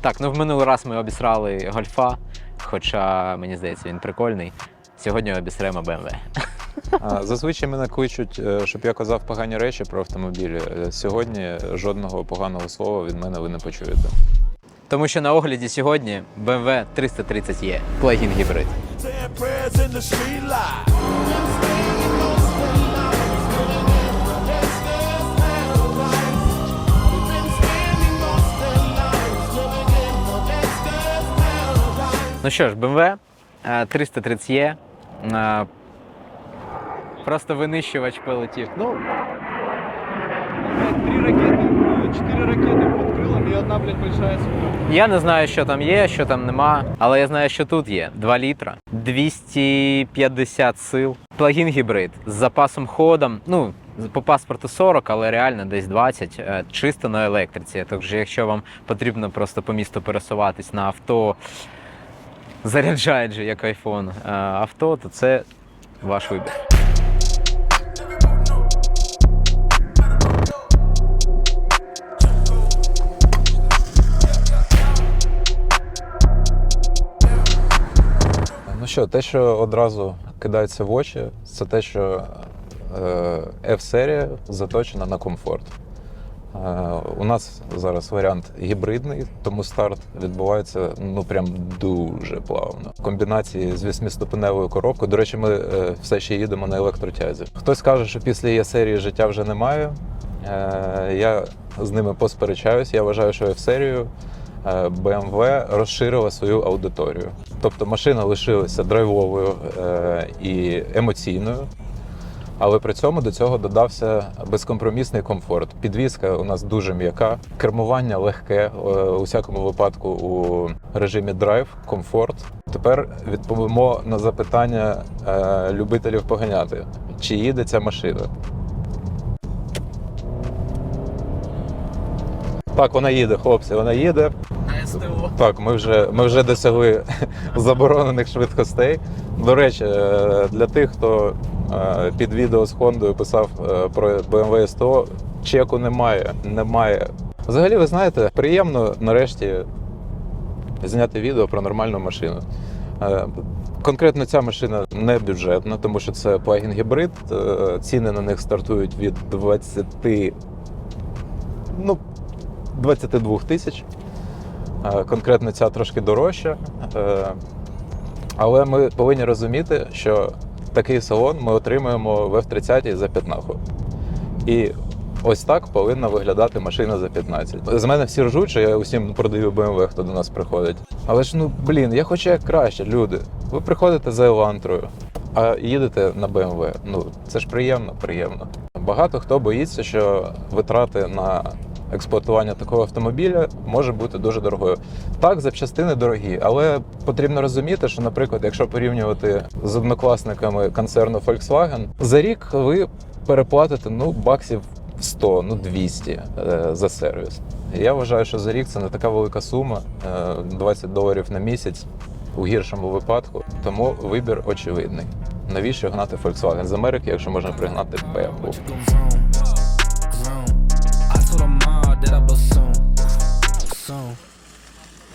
Так, ну в минулий раз ми обісрали гольфа, хоча мені здається, він прикольний. Сьогодні обісремо BMW. А, Зазвичай мене кличуть, е, щоб я казав погані речі про автомобілі. Е, Сьогодні жодного поганого слова від мене ви не почуєте. Тому що на огляді сьогодні BMW 330E плагін гібрид. Ну що ж, BMW е, 330E. е, Просто винищувач полетів. Ну, Блядь, три ракети, чотири ракети під крилом і одна, блядь, большая свинья. Я не знаю, що там є, що там нема, але я знаю, що тут є 2 літра, 250 сил, плагін гібрид з запасом ходом. Ну, по паспорту 40, але реально десь 20, е, чисто на електриці. Тож, якщо вам потрібно просто по місту пересуватись на авто, заряджають же як е, авто, то це ваш вибір. Ну що, те, що одразу кидається в очі, це те, що е, F-серія заточена на комфорт. Е, У нас зараз варіант гібридний, тому старт відбувається ну прям дуже плавно. В комбінації з восьмиступеневою коробкою. До речі, ми е, все ще їдемо на електротязі. Хтось каже, що після є серії життя вже немає. Е, Я з ними посперечаюсь. Я вважаю, що F-серію е, BMW розширила свою аудиторію. Тобто машина лишилася драйвовою і емоційною, але при цьому до цього додався безкомпромісний комфорт. Підвізка у нас дуже м'яка, кермування легке, е, у всякому випадку у режимі драйв, комфорт. Тепер відповімо на запитання е, любителів поганяти, чи їде ця машина. Так, вона їде, хлопці, вона їде. Так, ми вже, ми вже досягли заборонених швидкостей. До речі, е, для тих, хто під відео з Хондою писав е, про BMW S100, чеку немає. Немає. Взагалі, ви знаєте, приємно нарешті зняти відео про нормальну машину. Е, Конкретно ця машина не бюджетна, тому що це плагін гібрид. Е, Ціни на них стартують від 20, ну, 22 тисяч. Конкретно ця трошки дорожча. Але ми повинні розуміти, що такий салон ми отримуємо в F30 за 15. І ось так повинна виглядати машина за 15. З мене всі ржуть, що я усім продаю BMW, хто до нас приходить. Але ж ну блін, я хочу як краще, люди. Ви приходите за Елантрою, а їдете на BMW. Ну це ж приємно, приємно. Багато хто боїться, що витрати на експлуатування такого автомобіля може бути дуже дорогою. Так, запчастини дорогі, але потрібно розуміти, що, наприклад, якщо порівнювати з однокласниками концерну Volkswagen, за рік ви переплатите ну баксів 100, ну 200 е, за сервіс. Я вважаю, що за рік це не така велика сума, е, 20 доларів на місяць у гіршому випадку. Тому вибір очевидний. Навіщо гнати Volkswagen з Америки, якщо можна пригнати BMW?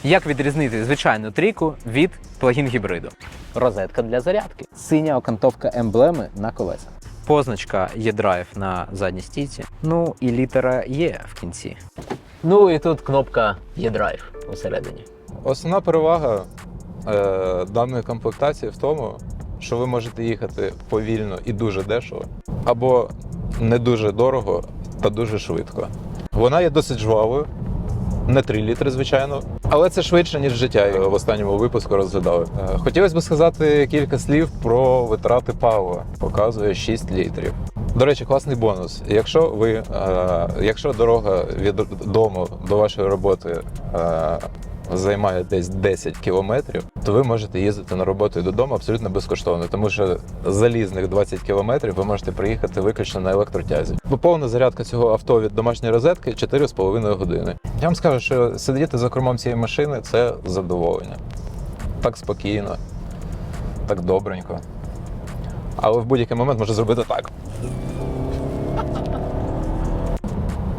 Як відрізнити звичайну трійку від плагін гібриду? Розетка для зарядки, синя окантовка емблеми на колесах. Позначка є-драйв на задній стійці. Ну і літера Є в кінці. Ну і тут кнопка є-драйв усередині. Основна перевага е, даної комплектації в тому, що ви можете їхати повільно і дуже дешево, або не дуже дорого та дуже швидко. Вона є досить жвавою, не 3 літри, звичайно, але це швидше, ніж життя. е, В останньому випуску розглядали. Е, Хотілося б сказати кілька слів про витрати палива. Показує 6 літрів. До речі, класний бонус. Якщо ви, е, якщо дорога від дому до вашої роботи е, займає десь 10 кілометрів, то ви можете їздити на роботу і додому абсолютно безкоштовно, тому що залізних 20 кілометрів ви можете приїхати виключно на електротязі. Бо повна зарядка цього авто від домашньої розетки 4,5 години. Я вам скажу, що сидіти за кермом цієї машини це задоволення. Так спокійно, так добренько. Але в будь-який момент може зробити так.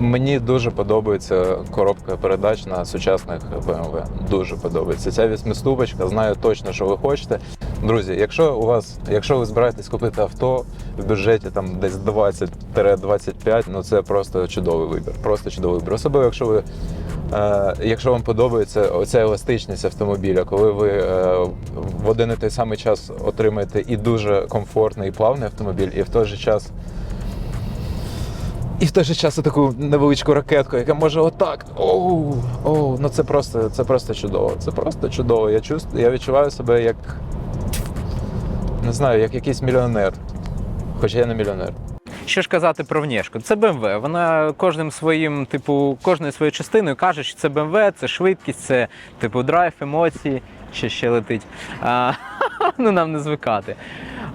Мені дуже подобається коробка передач на сучасних BMW. Дуже подобається. Ця вісьмиступочка, знаю точно, що ви хочете. Друзі, якщо у вас, якщо ви збираєтесь купити авто в бюджеті там десь 20-25, ну це просто чудовий вибір. Просто чудовий вибір. Особливо, якщо ви. Е, якщо вам подобається оця еластичність автомобіля, коли ви е, в один і той самий час отримаєте і дуже комфортний і плавний автомобіль, і в той же час і в той же час таку невеличку ракетку, яка може отак. Оу, оу, ну це просто, це просто чудово. Це просто чудово. Я чувствую, я відчуваю себе як не знаю, як якийсь мільйонер. Хоча я не мільйонер. Що ж казати про внешку? Це BMW. Вона кожним своїм, типу, кожною своєю частиною каже, що це BMW, це швидкість, це типу драйв, емоції, що ще летить. А, ну нам не звикати.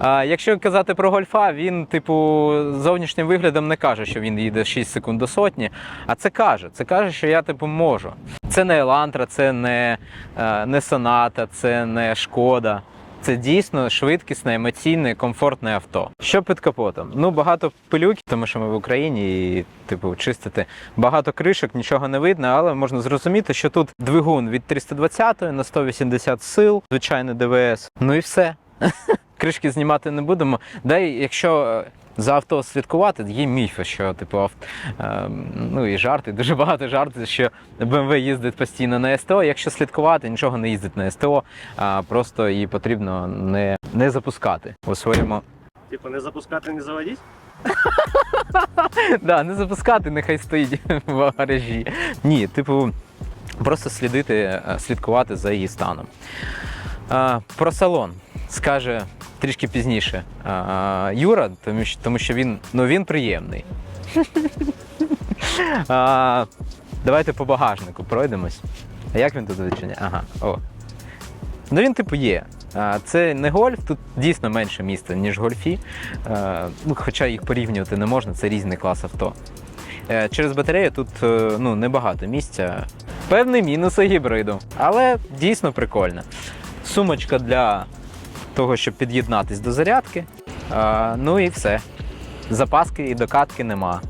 Якщо казати про гольфа, він, типу, зовнішнім виглядом не каже, що він їде 6 секунд до сотні, а це каже. Це каже, що я типу можу. Це не Елантра, це не, е, не Соната, це не Шкода. Це дійсно швидкісне, емоційне, комфортне авто. Що під капотом? Ну багато пилюки, тому що ми в Україні і типу чистити багато кришок, нічого не видно, але можна зрозуміти, що тут двигун від 320 на 180 сил, звичайний ДВС. Ну і все. Кришки знімати не будемо. І якщо е, за авто слідкувати, є міфи, що типу е, ну і жарти, дуже багато жартів, що BMW їздить постійно на СТО. Якщо слідкувати, нічого не їздить на СТО, а просто її потрібно не, не запускати у своєму. Типу не запускати, не заводіть? Да, не запускати, нехай стоїть в гаражі. Ні, типу, просто слідити, е, слідкувати за її станом. Про салон скаже трішки пізніше а, Юра, тому що, тому що він, ну, він приємний. А, давайте по багажнику пройдемось. А як він тут відчиняє? Ага, о. Ну він типу є. А, Це не гольф, тут дійсно менше місця, ніж в гольфі. Ну, хоча їх порівнювати не можна, це різний клас авто. Е, Через батарею тут е, ну, небагато місця. Певний мінус гібриду, але дійсно прикольно. Сумочка для того, щоб під'єднатись до зарядки. Е, Ну і все. Запаски і докатки нема.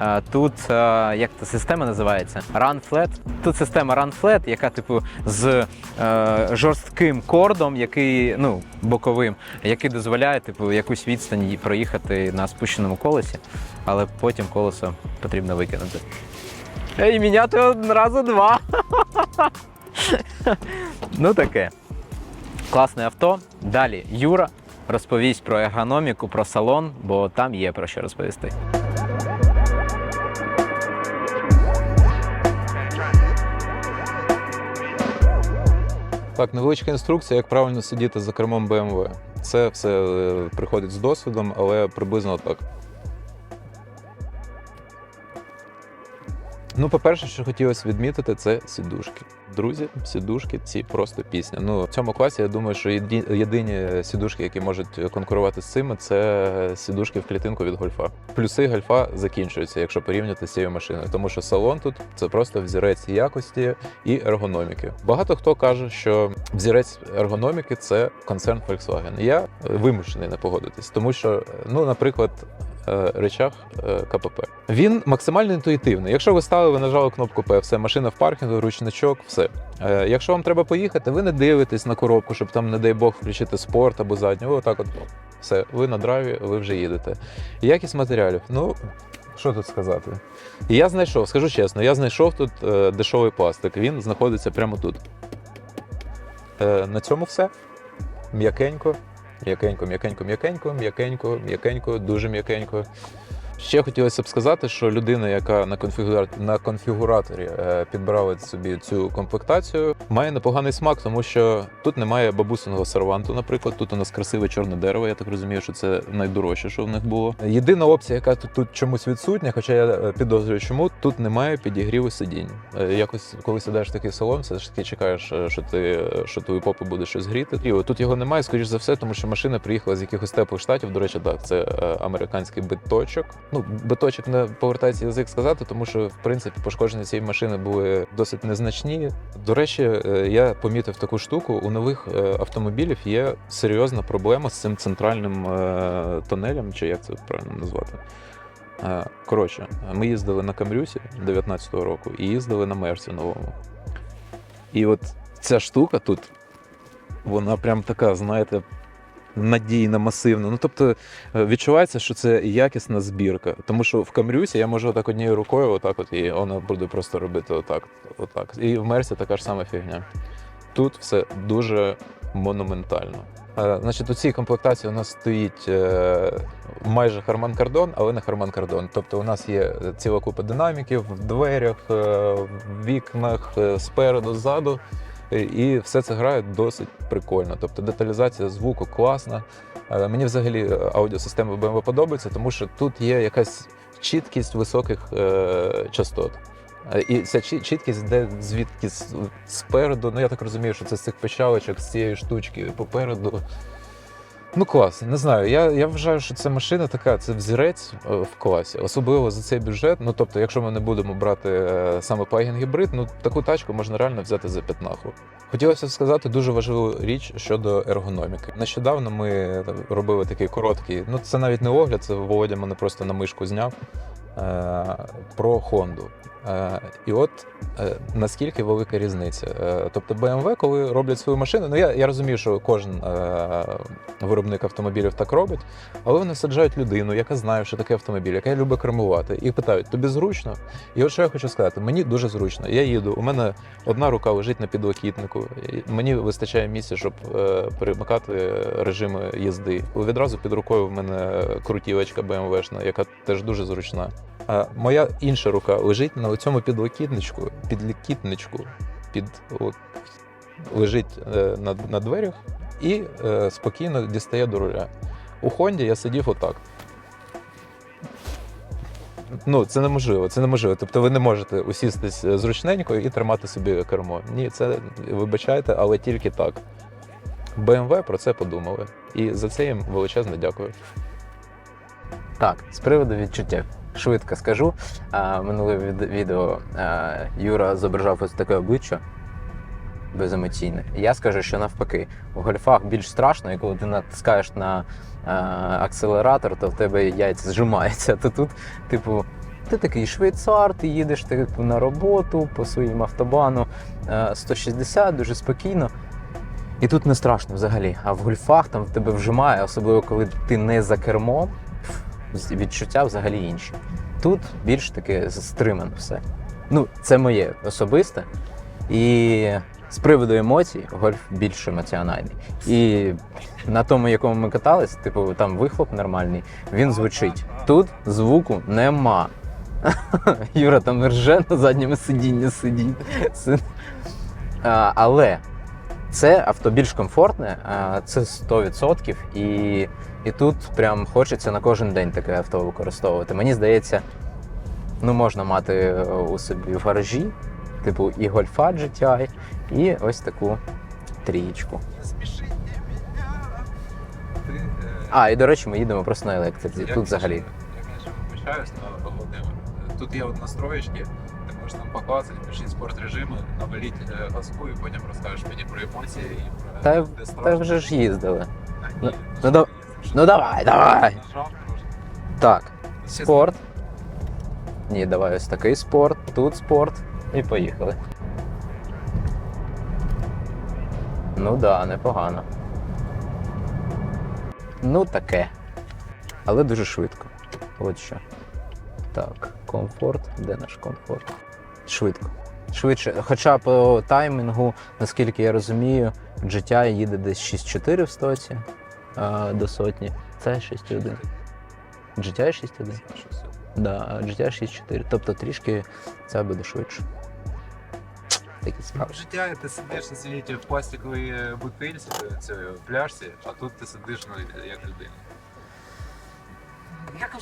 Е, Тут е, як та система називається? Run Flat. Тут система Run Flat, яка типу з жорстким кордом, який ну боковим, який дозволяє типу якусь відстань проїхати на спущеному колесі, але потім колесо потрібно викинути. І міняти одразу два. ну таке. Класне авто. Далі Юра розповість про ергономіку, про салон, бо там є про що розповісти. Так, невеличка інструкція, як правильно сидіти за кермом BMW. Це все е, приходить з досвідом, але приблизно так. Ну, по-перше, що хотілося відмітити, це сідушки. Друзі, сідушки ці просто пісня. Ну, в цьому класі я думаю, що єдині сідушки, які можуть конкурувати з цими, це сідушки в клітинку від гольфа. Плюси гольфа закінчуються, якщо порівняти з цією машиною, тому що салон тут це просто взірець якості і ергономіки. Багато хто каже, що взірець ергономіки це концерн Volkswagen. Я вимушений не погодитись, тому що, ну, наприклад, речах е, КПП. Він максимально інтуїтивний. Якщо ви стали, ви нажали кнопку П, все, машина в паркінгу, ручничок, все. Е, Якщо вам треба поїхати, ви не дивитесь на коробку, щоб там, не дай Бог, включити спорт або задню. Ви отак от все, ви на драйві, ви вже їдете. Якість матеріалів. Ну, що тут сказати? Я знайшов, скажу чесно, я знайшов тут е, дешевий пластик. Він знаходиться прямо тут. Е, на цьому все. М'якенько, м'якенько, м'якенько, м'якенько, м'якенько, м'якенько, дуже м'якенько. Ще хотілося б сказати, що людина, яка на, конфігура... на конфігураторі е, підбирала собі цю комплектацію, має непоганий смак, тому що тут немає бабусиного серванту, наприклад. Тут у нас красиве чорне дерево. Я так розумію, що це найдорожче, що в них було. Єдина опція, яка тут, тут чомусь відсутня, хоча я е, підозрюю, чому тут немає підігріву сидінь. Е, Якось, коли сідаєш такий салон, все ж таки чекаєш, що ти що твою попу буде щось гріти. І тут його немає, скоріш за все, тому що машина приїхала з якихось теплих штатів. До речі, так, це американський биточок. Ну, биточок не повертається язик сказати, тому що в принципі пошкодження цієї машини були досить незначні. До речі, е, я помітив таку штуку. У нових е, автомобілів є серйозна проблема з цим центральним е, тунелем, чи як це правильно назвати. Коротше, ми їздили на Камрюсі 19-го року і їздили на Мерсі новому. І от ця штука тут, вона прям така, знаєте, надійна, масивна. Ну, тобто е, відчувається, що це якісна збірка. Тому що в Камрюсі я можу отак однією рукою, отак от, і вона буде просто робити отак. отак. І в Мерсі така ж сама фігня. Тут все дуже монументально. Е, Значить, у цій комплектації у нас стоїть е, майже Харман Кардон, але не Харман Кардон. Тобто у нас є ціла купа динаміків в дверях, в вікнах, спереду, ззаду. Е, І все це грає досить прикольно. Тобто деталізація звуку класна. Е, Мені взагалі е, аудіосистема BMW подобається, тому що тут є якась чіткість високих частот. І ця чіткість йде звідки спереду. Ну я так розумію, що це з цих печалочок, з цієї штучки попереду. Ну, клас, не знаю. Я, я вважаю, що ця машина така, це взірець е, в класі, особливо за цей бюджет. Ну тобто, якщо ми не будемо брати е, саме плагін гібрид, ну таку тачку можна реально взяти за п'ятнаху. Хотілося сказати дуже важливу річ щодо ергономіки. Нещодавно ми е, робили такий короткий, ну це навіть не огляд, це Володя мене просто на мишку зняв про Хонду. Е, і от е, наскільки велика різниця. Е, тобто BMW, коли роблять свою машину, ну я, я розумію, що кожен е, виробник автомобілів так робить, але вони саджають людину, яка знає, що таке автомобіль, яка любить кермувати, і питають: тобі зручно? І от що я хочу сказати, мені дуже зручно. Я їду, у мене одна рука лежить на підлокітнику. Мені вистачає місця, щоб е, перемикати режими їзди. Відразу під рукою в мене крутівочка BMW-шна, яка теж дуже зручна. А моя інша рука лежить на цьому підлокітничку, підлікітничку, під от, лежить е, на, на дверях і е, спокійно дістає до руля. У Хонді я сидів отак. Ну, це неможливо, це неможливо. Тобто ви не можете усістись е, зручненько і тримати собі кермо. Ні, це вибачайте, але тільки так. BMW про це подумали. І за це їм величезне дякую. Так, з приводу відчуттів. Швидко скажу. Минуле від- відео Юра зображав ось таке обличчя беземоційне. Я скажу, що навпаки, у гольфах більш страшно, і коли ти натискаєш на акселератор, то в тебе яйця зжимаються. То тут, типу, ти такий швейцар, ти їдеш типу, на роботу по своїм автобану а, 160, дуже спокійно. І тут не страшно взагалі. А в гольфах там в тебе вжимає, особливо коли ти не за кермом, відчуття взагалі інші. Тут більш таке стримано все. Ну, це моє особисте. І з приводу емоцій, гольф більш емоціональний. І на тому, якому ми катались, типу, там вихлоп нормальний, він звучить. Тут звуку нема. Юра там рже на задньому сидінні сидить. Але це авто більш комфортне, це 100%. І, і тут прям хочеться на кожен день таке авто використовувати. Мені здається, ну можна мати е, у собі в гаражі, типу і гольфа GTI, і ось таку трієчку. А, і до речі, ми їдемо просто на електриці. Тут взагалі. Я, звісно, вибачаюсь, але тут є от настроєчки, можеш там поклацати, включити спорт режими, наваліть е, газку і потім розкажеш мені про емоції і про Та, де та страшно. вже ж їздили. А, ні, ну, ну, да-? Ну давай, давай! Нажав. Так, Ще спорт. Ні, давай ось такий спорт, тут спорт. І поїхали. Ну да, непогано. Ну таке. Але дуже швидко. От що. Так, комфорт. Де наш комфорт? Швидко. Швидше. Хоча по таймінгу, наскільки я розумію, життя їде десь 6.4 в стоці а, до сотні. Це 6.1. GTI 6.1? Щось. Да, GTI 6.4. Тобто трішки це буде швидше. Такі справи. Життя ти сидиш на світі в пластиковій е, бутильці, цій пляшці, а тут ти сидиш ну, як людина. Як,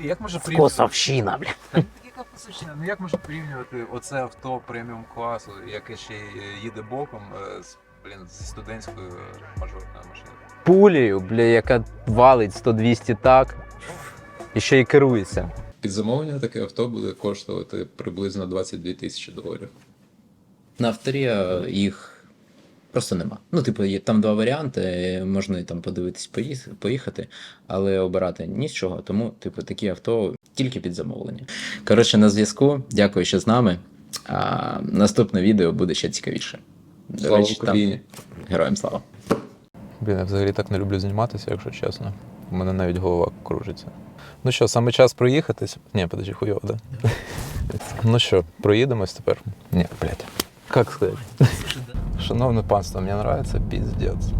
як може порівнювати? Косовщина, бля. Яка посучина? Ну як можна порівнювати оце авто преміум класу, яке ще е, їде боком е, з, блін, зі студентською е, мажорною машиною? Пулею, бля, яка валить 100-200 так. І ще й керується. Під замовлення таке авто буде коштувати приблизно 22 тисячі доларів. На авторія їх просто нема. Ну, типу, є там два варіанти, можна і там подивитись, поїхати, але обирати нічого. Тому, типу, такі авто, тільки під замовлення. Коротше, на зв'язку. Дякую, що з нами. А, наступне відео буде ще цікавіше. До Слава речі, там- Героям слава. Блін, я взагалі так не люблю зніматися, якщо чесно. У мене навіть голова кружиться. Ну що, саме час проїхатись? Ні, подожди, хуйово, да? ну що, проїдемось тепер? Ні, блядь. Як сказати? Шановне панство, мені подобається піздець.